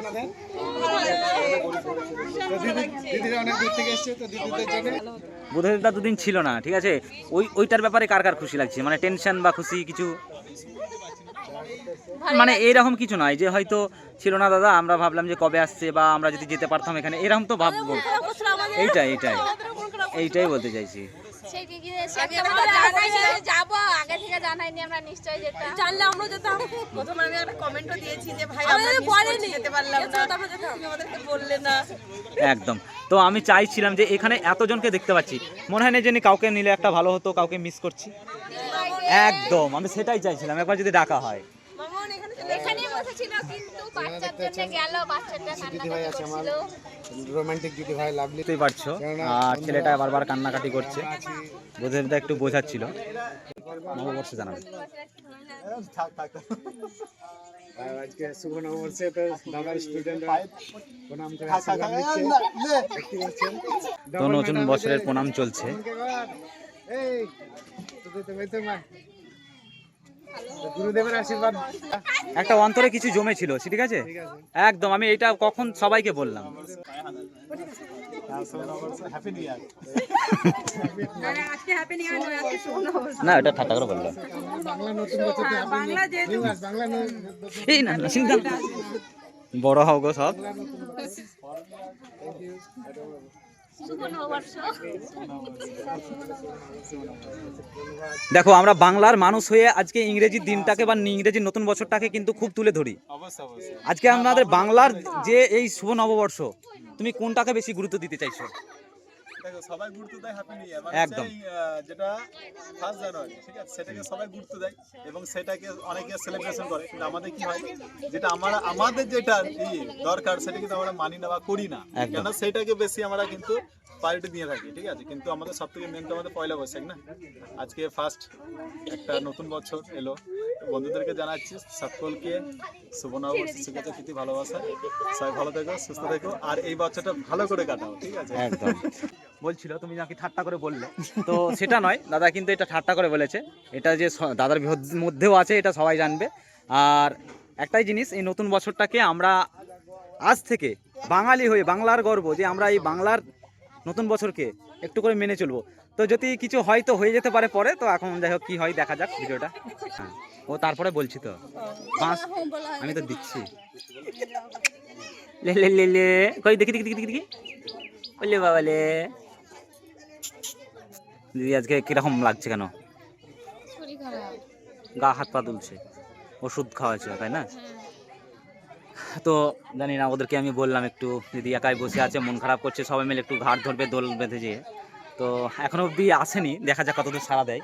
আপনাদের? দিদিরা অনেক দূর থেকে এসছে তো দিদিদের জন্য। বোধহয় দুদিন ছিল না ঠিক আছে? ওই ওইটার ব্যাপারে কার কার খুশি লাগছে? মানে টেনশন বা খুশি কিছু? মানে এইরকম কিছু নয় যে হয়তো ছিল না দাদা আমরা ভাবলাম যে কবে আসছে বা আমরা যদি যেতে পারতাম এখানে। এরকম তো ভাববো। এইটাই এইটাই। এইটাই বলতে চাইছি। কি কি জানাইনি আগে থেকে জানাইনি আমরা নিশ্চয়ই যেতাম জানলে আমরা যেতাম। প্রথমে আমি একটা কমেন্টও দিয়েছি যে ভাই আমরা miss যেতে পারলাম না। তুমি আমাদেরকে বললে না। একদম। তো আমি চাইছিলাম যে এখানে এতজনকে দেখতে পাচ্ছি। মনে হয় না যে কাউকে নিলে একটা ভালো হতো কাউকে মিস করছি। একদম আমি সেটাই চাইছিলাম একবার যদি ডাকা হয়। এখানেই বসেছিল কিন্তু বাচ্চার জন্য গেল বাচ্চাটা কান্নাকাটি করছিল রোমান্টিক দিদি ভাই লাভলি বুঝতেই পারছ আর ছেলেটা বারবার কান্নাকাটি করছে বোঝাতে একটু বোঝাচ্ছিল নববর্ষে জানাবে আর আজকে শুভ নববর্ষে তো দাদার স্টুডেন্টরা প্রণাম করে আশীর্বাদ দিচ্ছে তো নতুন বছরের প্রণাম চলছে এই তো তো গুরুদেবের আশীর্বাদ। একটা অন্তরে কিছু জমে ছিল ঠিক আছে? একদম আমি এটা কখন সবাইকে বললাম। না এটা ঠাট্টা করে বললাম। বাংলা নতুন বছর বাংলা যে নিউ ইয়ার বাংলা নতুন এই না বড় হও গো সব। দেখো আমরা বাংলার মানুষ হয়ে আজকে ইংরেজির দিনটাকে বা ইংরেজির নতুন বছরটাকে কিন্তু খুব তুলে ধরি। আজকে আমাদের বাংলার যে এই শুভ নববর্ষ তুমি কোনটাকে বেশি গুরুত্ব দিতে চাইছো? সবাই গুরুত্ব দেয় হ্যাপি নিউ ইয়ার একদম। যেটা ফার্স্ট জানুয়ারি ঠিক আছে? সেটাকে সবাই গুরুত্ব দেয় এবং সেটাকে অনেকে সেলিব্রেশন করে। কিন্তু আমাদের কি হয় যেটা আমরা আমাদের যেটা দরকার সেটা কিন্তু আমরা মানি না বা করি না। কেন সেটাকে বেশি আমরা কিন্তু প্রায়োরিটি দিয়ে থাকি ঠিক আছে? কিন্তু আমাদের সব থেকে মেন তো আমাদের পয়লা বৈশাখ না? আজকে ফার্স্ট একটা নতুন বছর এলো। বন্ধুদেরকে জানাচ্ছি সকলকে শুভ নববর্ষ শুভেচ্ছা প্রীতি ভালোবাসা। সবাই ভালো থেকো সুস্থ থেকো আর এই বছরটা ভালো করে কাটাও ঠিক আছে? একদম। বলছিল, তুমি নাকি ঠাট্টা করে বললে। তো সেটা নয়, দাদা কিন্তু এটা ঠাট্টা করে বলেছে। এটা যে দাদার মধ্যেও আছে, এটা সবাই জানবে। আর একটাই জিনিস, এই নতুন বছরটাকে আমরা আজ থেকে বাঙালি হয়ে, বাংলার গর্ব যে আমরা এই বাংলার নতুন বছরকে একটু করে মেনে চলবো। তো যদি কিছু হয় তো হয়ে যেতে পারে পরে, তো এখন যাই হোক, কী হয় দেখা যাক ভিডিওটা। ও তারপরে বলছি তো। পাঁচ আমি তো দিচ্ছি। লে লে লে লে, কই দেখি দেখি দেখি দেখি বললে বাবা দিদি আজকে কীরকম লাগছে কেন? গা হাত পা তুলছে ওষুধ খাওয়াচ্ছে তাই না? তো জানি না ওদেরকে আমি বললাম একটু দিদি একাই বসে আছে মন খারাপ করছে সবাই মিলে একটু ঘাট ধরবে দোল বেঁধে যেয়ে তো এখনও অবধি আসেনি দেখা যাক কতদূর সারা দেয়।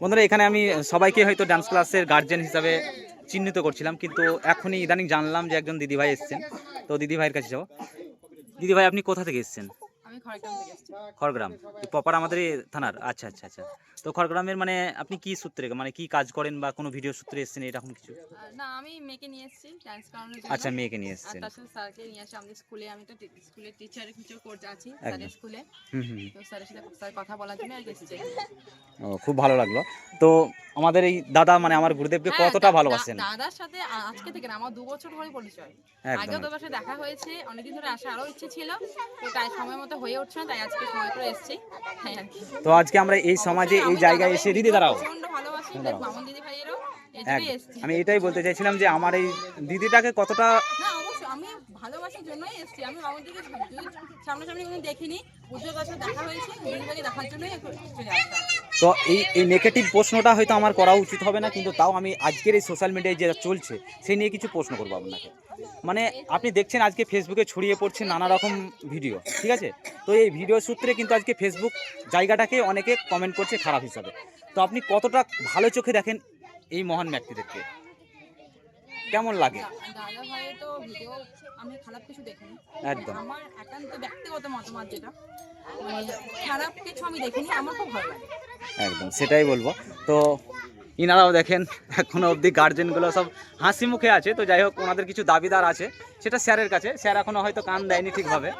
বন্ধুরা এখানে আমি সবাইকে হয়তো ডান্স ক্লাসের গার্জেন হিসাবে চিহ্নিত করছিলাম কিন্তু এখনই ইদানিং জানলাম যে একজন দিদিভাই এসছেন। তো দিদিভাইয়ের কাছে যাব। দিদিভাই আপনি কোথা থেকে এসছেন? খড়গ্রাম প্রপার আমাদের থানার। আচ্ছা আচ্ছা আচ্ছা। তো খড়গ্রামের মানে আপনি কি সূত্রে মানে কি কাজ করেন বা কোনো ভিডিও সূত্রে এসেছেন এরকম কিছু? না আমি মেয়েকে নিয়ে এসেছি ডান্স করানোর জন্য। আচ্ছা মেয়েকে নিয়ে এসেছেন। তার সাথে স্যারকে নিয়ে আসি। আমাদের স্কুলে আমি তো স্কুলের টিচারের কিছু কোর্স আছি স্যারের স্কুলে। হুম হুম তো স্যারের সাথে স্যার কথা বলার জন্য আর এসেছি। ও খুব ভালো লাগল। তো আমাদের এই দাদা মানে আমার গুরুদেবকে হ্যাঁ, কতটা ভালোবাসেন? দাদার সাথে আজকে থেকে না আমার দু বছর ধরে পরিচয়। দাদার সাথে দেখা হয়েছে অনেকদিন ধরে আসা আরও ইচ্ছে ছিল তো তাই সময় মতো হয়ে উঠছে না তাই আজকে সময় করে এসেছি। তাই আর কি। তো আজকে আমরা এই সমাজে এই জায়গায় এসে দিদি দাঁড়াও। মামন দিদি ভাইয়েরও আমি এটাই বলতে চাইছিলাম যে আমার এই দিদিটাকে কতটা আমি ভালোবাসার জন্যই এসেছি। আমি মামন দিদিকে সামনাসামনি কোনো দেখিনি। পুজোর দেখা হয়েছে দেখার জন্যই চলে আসলাম। তো এই এই নেগেটিভ প্রশ্নটা হয়তো আমার করা উচিত হবে না, কিন্তু তাও আমি আজকের এই সোশ্যাল মিডিয়ায় যেটা চলছে সেই নিয়ে কিছু প্রশ্ন করব আপনাকে। মানে আপনি দেখছেন আজকে ফেসবুকে ছড়িয়ে পড়ছে নানা রকম ভিডিও ঠিক আছে? তো এই ভিডিও সূত্রে কিন্তু আজকে ফেসবুক জায়গাটাকে অনেকে কমেন্ট করছে খারাপ হিসাবে। তো আপনি কতটা ভালো চোখে দেখেন এই মহান ব্যক্তিদেরকে? কেমন লাগে? একদম। মানে খারাপ কিছু আমি দেখিনি, আমার খুব ভালো লাগে। একদম, সেটাই বলব। তো ইনারাও দেখেন, এখনও অবধি গার্জেনগুলো সব হাসি মুখে আছে, তো যাই হোক, ওনাদের কিছু দাবিদার আছে। সেটা স্যারের কাছে, স্যার এখনও হয়তো কান দেয়নি ঠিকভাবে।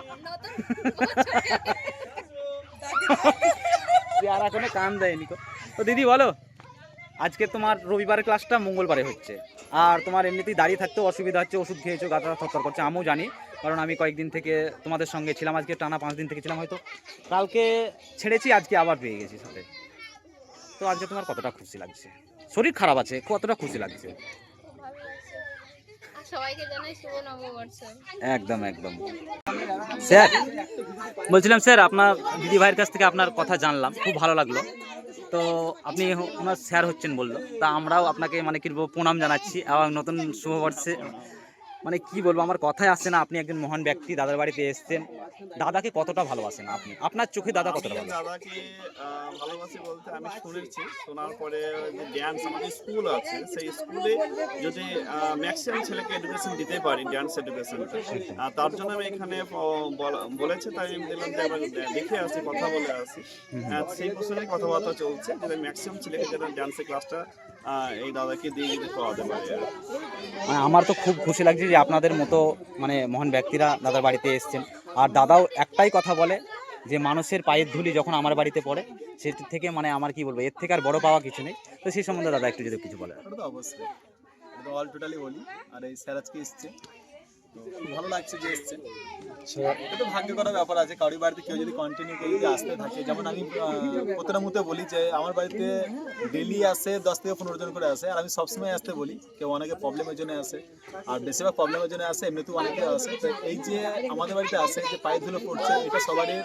স্যার এখনও কান দেয়নি তো। দিদি, বলো, আজকে তোমার রবিবারের ক্লাসটা মঙ্গলবারে হচ্ছে। আর তোমার এমনিতেই দাঁড়িয়ে থাকতেও অসুবিধা হচ্ছে, ওষুধ খেয়েছো গাঁদা থরথর করছে, আমিও জানি। কারণ আমি কয়েকদিন থেকে তোমাদের সঙ্গে ছিলাম, আজকে টানা পাঁচ দিন থেকে ছিলাম হয়তো। কালকে ছেড়েছি, আজকে আবার পেয়ে গেছি সাথে। তো আজকে তোমার কতটা খুশি লাগছে? শরীর খারাপ আছে কতটা খুশি লাগছে? একদম একদম। স্যার বলছিলাম স্যার আপনার দিদি ভাইয়ের কাছ থেকে আপনার কথা জানলাম খুব ভালো লাগল। তো আপনি ওনার স্যার হচ্ছেন বলল। তা আমরাও আপনাকে মানে কি বলব প্রণাম জানাচ্ছি এবং নতুন শুভবর্ষে মানে কি বলব, আমার কথায় আসছে না, আপনি একজন মহান ব্যক্তি, দাদার বাড়িতে এসেছেন। দাদাকে কতটা ভালোবাসেন আপনি? আপনার চোখে দাদা কতটা ভালো দাদাকে ভালোবাসি বলতে আমি শুনেছি। শোনার পরে যে ড্যান্স আমাদের স্কুল আছে, সেই স্কুলে যদি ম্যাক্সিমাম ছেলেকে এডুকেশন দিতে পারি ড্যান্স এডুকেশন তার জন্য আমি এখানে বলেছে, তাই আমি দিলাম যে আবার দেখে আসি, কথা বলে আসি। সেই প্রশ্নে কথাবার্তা চলছে, যে ম্যাক্সিমাম ছেলেকে যেন ড্যান্সের ক্লাসটা এই দাদাকে দিয়ে যদি করাতে পারি আর মানে আমার তো খুব খুশি লাগছে যে আপনাদের মতো মানে মহান ব্যক্তিরা দাদার বাড়িতে এসছেন। আর দাদাও একটাই কথা বলে যে মানুষের পায়ের ধুলি যখন আমার বাড়িতে পড়ে সেটি থেকে মানে আমার কি বলব এর থেকে আর বড় পাওয়া কিছু নেই। তো সেই সম্বন্ধে দাদা একটু যদি কিছু বলে অবশ্যই। অল টোটালি বলি। আর এই স্যার আজকে এসছে। ভালো লাগছে যে এসছে। এটা তো ভাগ্য করার ব্যাপার আছে কারোর বাড়িতে কেউ যদি কন্টিনিউ করে যদি আসতে থাকে যেমন আমি প্রতিটা মুহূর্তে বলি যে আমার বাড়িতে ডেলি আসে দশ থেকে পনেরো জন করে আসে আর আমি সবসময় আসতে বলি কেউ অনেকে প্রবলেমের জন্য আসে আর বেশিরভাগ প্রবলেমের জন্য আসে এমনিতেও অনেকে আসে। তো এই যে আমাদের বাড়িতে আসে যে পায়ে ধুলো পড়ছে এটা সবারই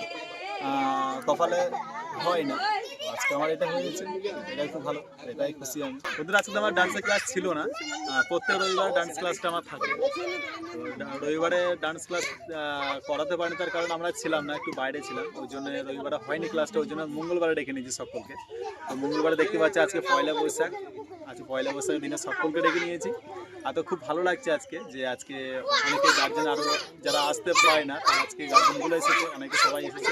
কপালে হয় না। তো আমার এটা হয়েছে এটাই খুব ভালো, এটাই খুশি আমি। ওদের আজকে আমার ডান্সের ক্লাস ছিল না। প্রত্যেক রবিবার ডান্স ক্লাসটা আমার থাকে। রবিবারে ডান্স ক্লাস করাতে পারিনি তার কারণ আমরা ছিলাম না, একটু বাইরে ছিলাম। ওই জন্য রবিবারে হয়নি ক্লাসটা ওই জন্য মঙ্গলবারে ডেকে নিয়েছি সকলকে। তো মঙ্গলবারে দেখতে পাচ্ছি আজকে পয়লা বৈশাখ। আজকে পয়লা বৈশাখের দিনে সকলকে ডেকে নিয়েছি। আর খুব ভালো লাগছে আজকে যে আজকে অনেকে গার্জেন আরও যারা আসতে পারে না আজকে গার্জেনগুলো এসেছে, অনেকে সবাই এসেছে।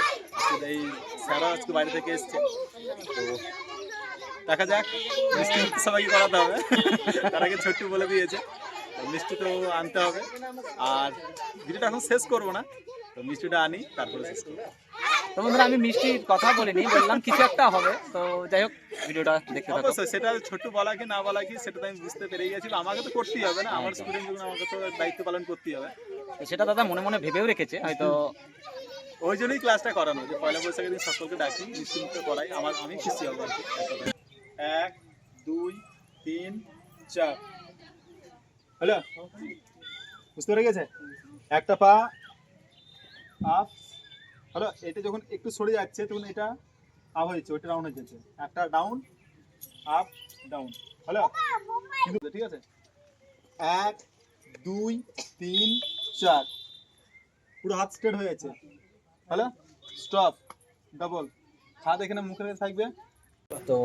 এই স্যারও আজকে বাইরে থেকে এসছে। তো দেখা যাক মিষ্টি সবাইকে করাতে হবে। তার আগে ছোট্টু বলে দিয়েছে। মিষ্টি তো আনতে হবে। আর ভিডিওটা এখন শেষ করব না। তো মিষ্টিটা আনি তারপরে শেষ করব। তো বন্ধুরা আমি মিষ্টির কথা বলিনি বললাম কিছু একটা হবে। তো যাই হোক ভিডিওটা দেখতে থাকো। অবশ্যই সেটা ছোট্ট বলা কি না বলা কি সেটা তো আমি বুঝতে পেরে গেছি আমাকে তো করতেই হবে না। আমার স্টুডেন্ট আমাকে তো দায়িত্ব পালন করতেই হবে। তো সেটা দাদা মনে মনে ভেবেও রেখেছে। হয়তো ওই জন্যই ক্লাসটা করানো, যে পয়লা বৈশাখের দিন সকলকে ডাকি মুক্ত করাই। আমার আমি খুশি হব এক, দুই, তিন, চার। হ্যালো? বুঝতে পেরে গেছে? একটা পা আপ হ্যালো? এটা যখন একটু সরে যাচ্ছে, তখন এটা আপ হয়েছে, ওইটা ডাউন হয়ে যাচ্ছে। একটা ডাউন আপ ডাউন হ্যালো? ঠিক আছে? এক, দুই, তিন, চার। পুরো হাত স্ট্রেট হয়ে যাচ্ছে। হ্যালো? স্টপ ডাবল হাত এখানে কাছে থাকবে। তো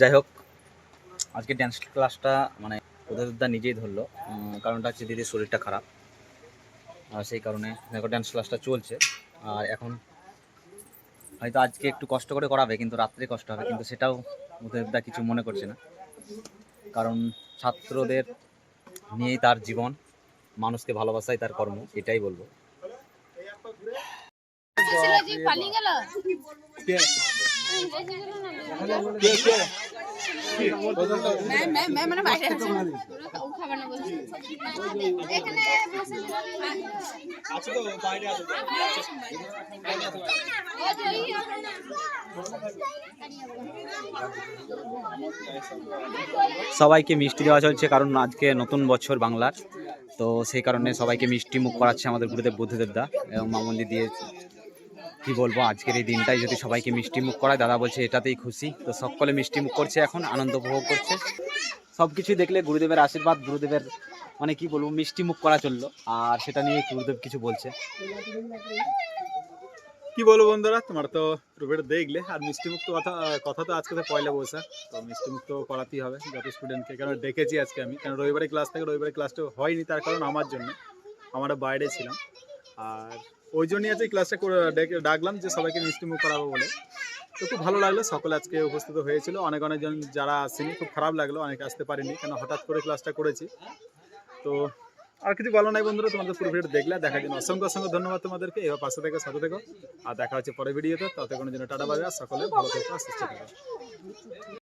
যাই হোক, আজকে ড্যান্স ক্লাসটা মানে দা নিজেই ধরলো। কারণটা হচ্ছে দিদির শরীরটা খারাপ। আর সেই কারণে ড্যান্স ক্লাসটা চলছে। আর এখন হয়তো আজকে একটু কষ্ট করে করাবে, কিন্তু রাত্রে কষ্ট হবে। কিন্তু সেটাও দা কিছু মনে করছে না। কারণ ছাত্রদের নিয়েই তার জীবন, মানুষকে ভালোবাসাই তার কর্ম, এটাই বলব। যে পালিয়ে গেল। কে? কে কে? মানে বাইরে আছে। ও খাবার না বলছি। এখানে বসে আছে। তো বাইরে আছে। তো। ও তো এই ওখানে। সবাইকে মিষ্টি দেওয়া চলছে কারণ আজকে নতুন বছর বাংলার। তো সেই কারণে সবাইকে মিষ্টি মুখ করাচ্ছে আমাদের গুরুদেব বুদ্ধদেব দা এবং মামন্দি দিয়ে কি বলব, আজকের এই দিনটাই যদি সবাইকে মিষ্টি মুখ করায়, দাদা বলছে এটাতেই খুশি। তো সকলে মিষ্টি মুখ করছে এখন, আনন্দ উপভোগ করছে। সব কিছুই দেখলে গুরুদেবের আশীর্বাদ, গুরুদেবের মানে কি বলব, মিষ্টি মুখ করা চলল। আর সেটা নিয়ে গুরুদেব কিছু বলছে। কি বলব বন্ধুরা, তোমার তো রুবেটা দেখলে। আর মিষ্টি মুক্ত কথা কথা তো আজকে তো পয়লা বৈশাখ। তো মিষ্টি মুক্ত করাতেই হবে, যত স্টুডেন্টকে কারণ দেখেছি আজকে আমি? কারণ রবিবারে ক্লাস থাকে রবিবারে ক্লাসটা হয়নি, তার কারণ আমার জন্য। আমরা বাইরে ছিলাম। আর ওই জন্যই আজকে ক্লাসটা ডাকলাম যে সবাইকে মিষ্টি মুখ করাবো বলে। তো খুব ভালো লাগল, সকলে আজকে উপস্থিত হয়েছিল। অনেক অনেকজন যারা আসেনি, খুব খারাপ লাগল, অনেকে আসতে পারেনি, কেন হঠাৎ করে ক্লাসটা করেছি। তো আর কিছু বলা নাই বন্ধুরা, তোমাদের পুরো ভিডিও দেখলে দেখার জন্য অসংখ্য অসংখ্য ধন্যবাদ তোমাদেরকে। এবার পাশে থেকে, সাথে থেকো, আর দেখা হচ্ছে পরের ভিডিওতে। ততক্ষণের জন্য টাটা বাজার, সকলে ভালো থেকো, সুস্থ